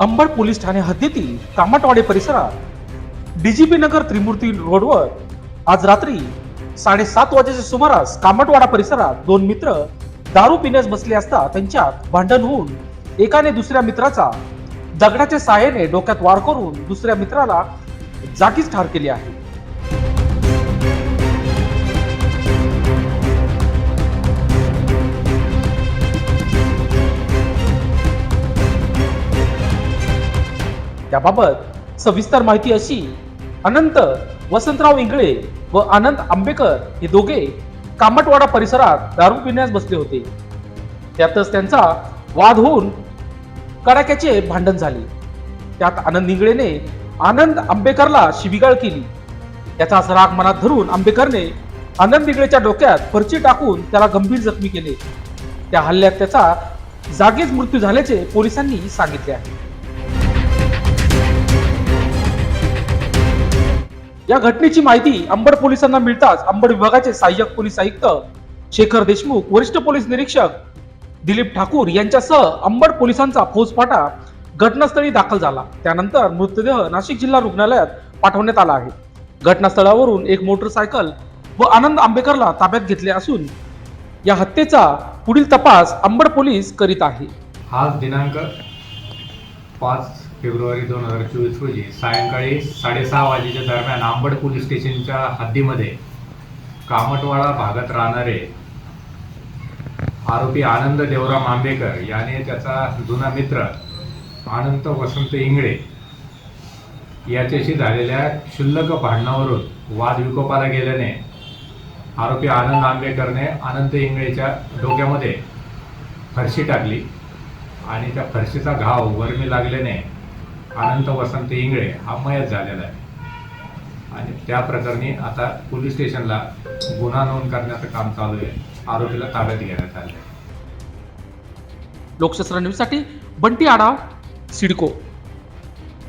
Ambad police Thane हद्दीतील कामटवाडे परिसरात DGP नगर त्रिमूर्ती रोडवर आज रात्री साडेसात वाजेच्या सुमारास कामटवाडा परिसरात दोन मित्र दारू पिण्यास बसले असता त्यांच्यात भांडण होऊन एकाने दुसऱ्या मित्राचा दगडाच्या सहाय्याने डोक्यात वार करून दुसऱ्या मित्राला जागीच ठार केली आहे. त्याबाबत सविस्तर माहिती अशी अनंत वसंतराव इंगळे व आनंद आंबेकर हे दोघे कामटवाडा परिसरात दारू पिण्यास बसले होते. त्यातच त्यांचा वाद होऊन कडाक्याचे भांडण झाले. त्यात आनंद इंगळेने आनंद आंबेकरला शिबिगाळ केली. त्याचा असा राग मनात धरून आंबेकरने आनंद इंगळेच्या डोक्यात फरची टाकून त्याला गंभीर जखमी केले. त्या हल्ल्यात त्याचा जागीच मृत्यू झाल्याचे पोलिसांनी सांगितले आहे. या घटनेची माहिती अंबड पोलिसांना मिळताच अंबड विभागाचे सहाय्यक पोलीस आयुक्त शेखर देशमुख वरिष्ठ पोलीस निरीक्षक दिलीप ठाकूर यांच्यासह अंबड पोलिसांचा फौजफाटा घटनास्थळी दाखल झाला. त्यानंतर मृतदेह नाशिक जिल्हा रुग्णालयात पाठवण्यात आला आहे. घटनास्थळावरून एक मोटरसायकल व आनंद आंबेकरला ताब्यात घेतले असून या हत्येचा पुढील तपास अंबड पोलीस करीत आहे. आज दिनांक पाच फेब्रुवारी दोन हजार चोवीस रोजी सायंकाळी साडेसहा वाजेच्या दरम्यान आंबड पोलीस स्टेशनच्या हद्दीमध्ये कामटवाडा भागात राहणारे आरोपी आनंद देवराम आंबेकर याने त्याचा जुना मित्र अनंत वसंत इंगळे याच्याशी झालेल्या क्षुल्लक भांडणावरून वाद विकोपाला गेल्याने आरोपी आनंद आंबेकरने अनंत इंगळेच्या डोक्यामध्ये फरशी टाकली आणि त्या फरशीचा घाव वर्मी लागल्याने अनंत वसंत इंगळे हा मयत झालेला आहे. आणि त्या प्रकरणी आता पोलीस स्टेशनला गुन्हा नोंद करण्याचं काम चालू आहे. आरोपीला ताब्यात घेण्यात आलं आहे लोकशास्त्र न्यूजसाठी बंटी आढाव सिडको.